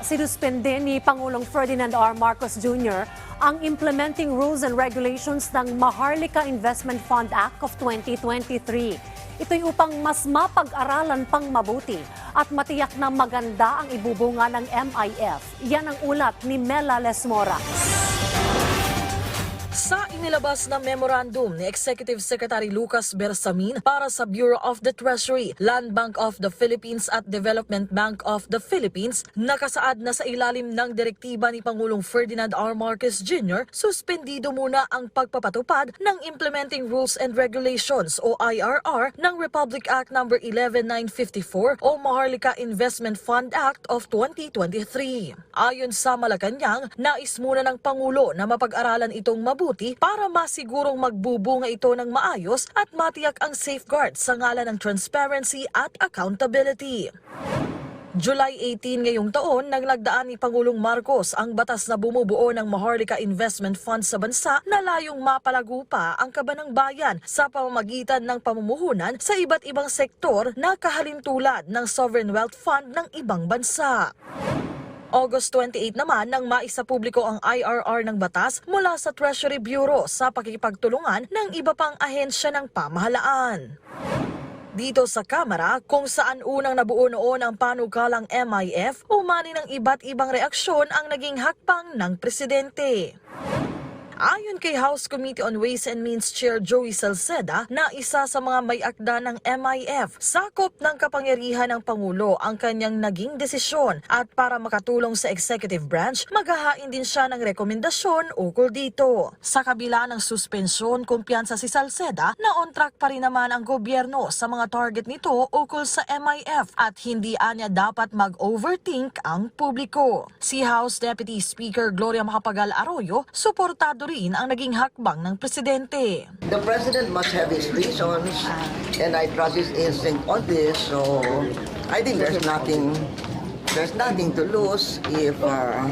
sinuspende ni Pangulong Ferdinand R. Marcos Jr. ang Implementing Rules and Regulations ng Maharlika Investment Fund Act of 2023. Ito'y upang mas mapag-aralan pang mabuti at matiyak na maganda ang ibubunga ng MIF. Yan ang ulat ni Mela Lesmora. Sa inilabas na memorandum ni Executive Secretary Lucas Bersamin para sa Bureau of the Treasury, Land Bank of the Philippines at Development Bank of the Philippines, nakasaad na sa ilalim ng direktiba ni Pangulong Ferdinand R. Marcos Jr., suspendido muna ang pagpapatupad ng Implementing Rules and Regulations o IRR ng Republic Act No. 11954 o Maharlika Investment Fund Act of 2023. Ayon sa Malacanang, nais muna ng Pangulo na mapag-aralan itong mabuti para masigurong magbubunga ito ng maayos at matiyak ang safeguard sa ngalan ng transparency at accountability. July 18 ngayong taon, naglagdaan ni Pangulong Marcos ang batas na bumubuo ng Maharlika Investment Fund sa bansa na layong mapalago pa ang kabanang bayan sa pamamagitan ng pamumuhunan sa iba't ibang sektor na kahalintulad ng Sovereign Wealth Fund ng ibang bansa. August 28 naman nang maisa publiko ang IRR ng batas mula sa Treasury Bureau sa pakikipagtulungan ng iba pang ahensya ng pamahalaan. Dito sa Kamara, kung saan unang nabuo noon ang panukalang MIF, umani ng iba't ibang reaksyon ang naging hakbang ng presidente. Ayon kay House Committee on Ways and Means Chair Joey Salceda na isa sa mga may akda ng MIF, sakop ng kapangyarihan ng Pangulo ang kanyang naging desisyon at para makatulong sa executive branch, maghahain din siya ng rekomendasyon ukol dito. Sa kabila ng suspensyon, kumpiyansa si Salceda na on track pa rin naman ang gobyerno sa mga target nito ukol sa MIF at hindi anya dapat mag-overthink ang publiko. Si House Deputy Speaker Gloria Macapagal Arroyo, suportado rin ang naging hakbang ng presidente. The president must have his reasons, and I trust his instinct on this. So I think there's nothing, there's nothing to lose if uh,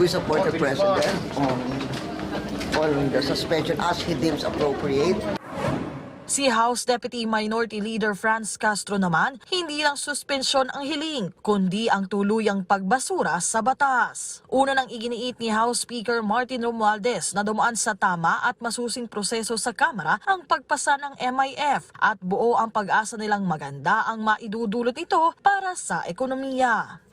we support the president on on the suspension as he deems appropriate. Si House Deputy Minority Leader Franz Castro naman, hindi lang suspensyon ang hiling, kundi ang tuluyang pagbasura sa batas. Una nang iginiit ni House Speaker Martin Romualdez na dumaan sa tama at masusing proseso sa Kamara ang pagpasa ng MIF at buo ang pag-asa nilang maganda ang maidudulot ito para sa ekonomiya.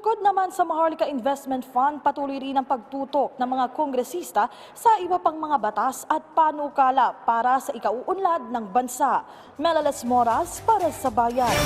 Bukod naman sa Maharlika Investment Fund, patuloy rin ang pagtutok ng mga kongresista sa iba pang mga batas at panukala para sa ikauunlad ng bansa. Melales Moras para sa Bayan.